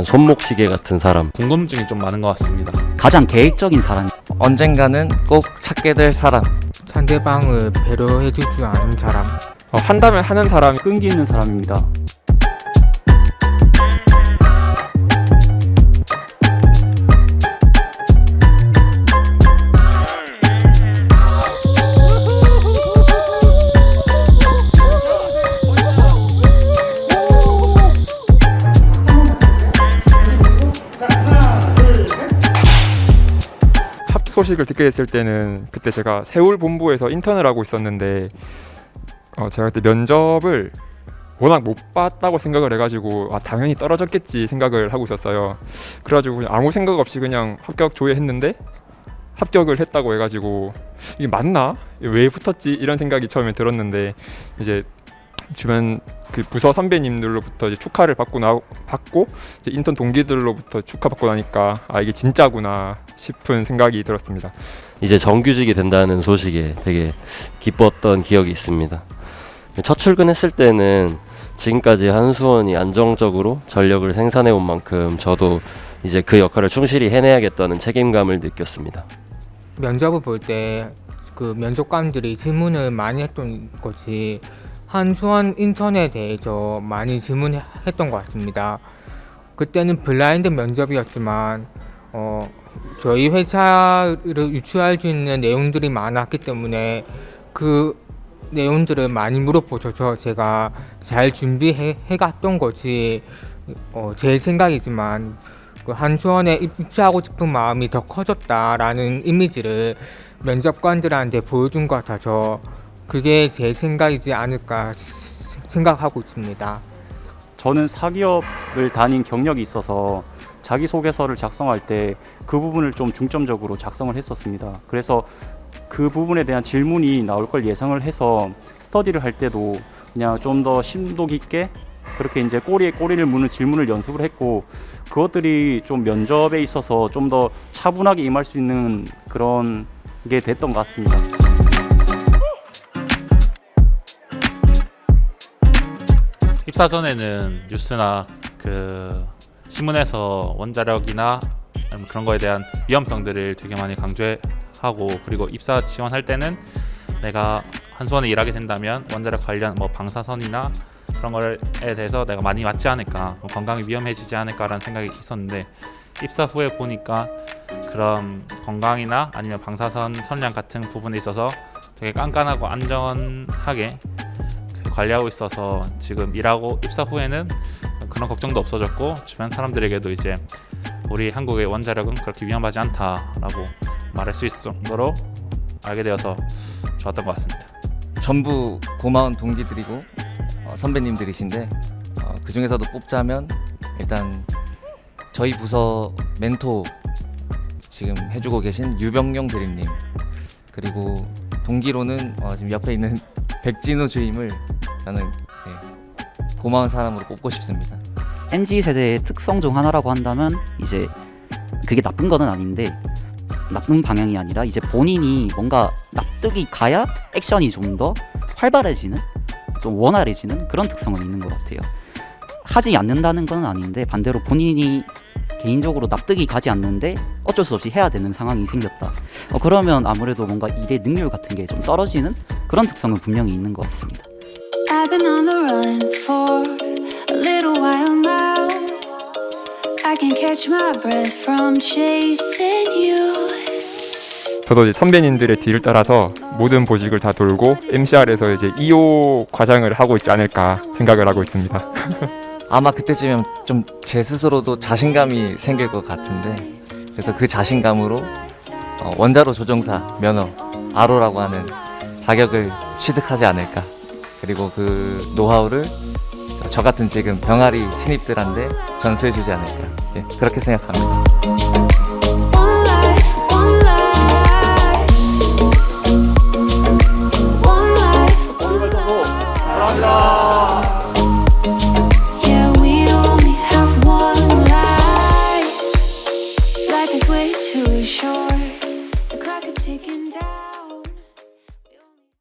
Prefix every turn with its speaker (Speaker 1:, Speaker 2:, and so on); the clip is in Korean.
Speaker 1: 약간 손목시계 같은 사람.
Speaker 2: 궁금증이 좀 많은 것 같습니다.
Speaker 3: 가장 계획적인 사람
Speaker 4: 언젠가는 꼭 찾게 될 사람.
Speaker 5: 상대방을 배려해줄 줄 아는 사람.
Speaker 6: 어, 한다면 하는 사람
Speaker 3: 끈기 있는 사람입니다.
Speaker 6: 소식을 듣게 됐을 때는 그때 제가 세울 본부에서 인턴을 하고 있었는데 어, 제가 그때 면접을 워낙 못 봤다고 생각을 해가지고 아 당연히 떨어졌겠지 생각을 하고 있었어요. 그래가지고 그냥 아무 생각 없이 그냥 합격 조회했는데 합격을 했다고 해가지고 이게 맞나 왜 붙었지 이런 생각이 처음에 들었는데 이제 주변 그 부서 선배님들로부터 이제 축하를 받고 나 받고 이제 인턴 동기들로부터 축하받고 나니까 아 이게 진짜구나 싶은 생각이 들었습니다.
Speaker 1: 이제 정규직이 된다는 소식에 되게 기뻤던 기억이 있습니다. 첫 출근했을 때는 지금까지 한수원이 안정적으로 전력을 생산해 온 만큼 저도 이제 그 역할을 충실히 해내야겠다는 책임감을 느꼈습니다.
Speaker 5: 면접을 볼 때 그 면접관들이 질문을 많이 했던 것이 한수원 인턴에 대해서 많이 질문했던 것 같습니다. 그때는 블라인드 면접이었지만 어, 저희 회사를 유추할 수 있는 내용들이 많았기 때문에 그 내용들을 많이 물어보셔서 제가 잘 준비해 해 갔던 것이 어, 제 생각이지만 그 한수원에 입사하고 싶은 마음이 더 커졌다라는 이미지를 면접관들한테 보여준 것 같아서 그게 제 생각이지 않을까 생각하고 있습니다.
Speaker 3: 저는 사기업을 다닌 경력이 있어서 자기소개서를 작성할 때 그 부분을 좀 중점적으로 작성을 했었습니다. 그래서 그 부분에 대한 질문이 나올 걸 예상을 해서 스터디를 할 때도 그냥 좀 더 심도 깊게 그렇게 이제 꼬리에 꼬리를 무는 질문을 연습을 했고 그것들이 좀 면접에 있어서 좀 더 차분하게 임할 수 있는 그런 게 됐던 것 같습니다.
Speaker 2: 입사 전에는 뉴스나 그 신문에서 원자력이나 그런 거에 대한 위험성들을 되게 많이 강조하고 그리고 입사 지원할 때는 내가 한수원에 일하게 된다면 원자력 관련 뭐 방사선이나 그런 거에 대해서 내가 많이 맞지 않을까 뭐 건강이 위험해지지 않을까라는 생각이 있었는데 입사 후에 보니까 그런 건강이나 아니면 방사선 선량 같은 부분에 있어서 되게 깐깐하고 안전하게 그 관리하고 있어서 지금 일하고 입사 후에는 그런 걱정도 없어졌고 주변 사람들에게도 이제 우리 한국의 원자력은 그렇게 위험하지 않다라고 말할 수 있을 정도로 알게 되어서 좋았던 것 같습니다.
Speaker 4: 전부 고마운 동기들이고 어, 선배님들이신데 어, 그 중에서도 뽑자면 일단 저희 부서 멘토 지금 해주고 계신 유병용 대리님 그리고 동기로는 어, 지금 옆에 있는 백진우 주임을 저는 예, 고마운 사람으로 뽑고 싶습니다.
Speaker 3: MZ 세대의 특성 중 하나라고 한다면 이제 그게 나쁜 거는 아닌데 나쁜 방향이 아니라 이제 본인이 뭔가 납득이 가야 액션이 좀 더 활발해지는 좀 원활해지는 그런 특성은 있는 것 같아요. 하지 않는다는 건 아닌데 반대로 본인이 개인적으로 납득이 가지 않는데 어쩔 수 없이 해야 되는 상황이 생겼다. 어, 그러면 아무래도 뭔가 일의 능률 같은 게 좀 떨어지는 그런 특성은 분명히 있는 것 같습니다.
Speaker 7: I've been on the run for a little while now. I can catch my breath from chasing you.
Speaker 6: 저도 이제 선배님들의 뒤를 따라서 모든 보직을 다 돌고 MCR에서 이제 2호 과장을 하고 있지 않을까 생각을 하고 있습니다.
Speaker 4: 아마 그때쯤이면 좀 제 스스로도 자신감이 생길 것 같은데 그래서 그 자신감으로 어, 원자로 조종사 면허 아로라고 하는 자격을 취득하지 않을까 그리고 그 노하우를 저 같은 지금 병아리 신입들한테 전수해주지 않을까 예, 그렇게 생각합니다.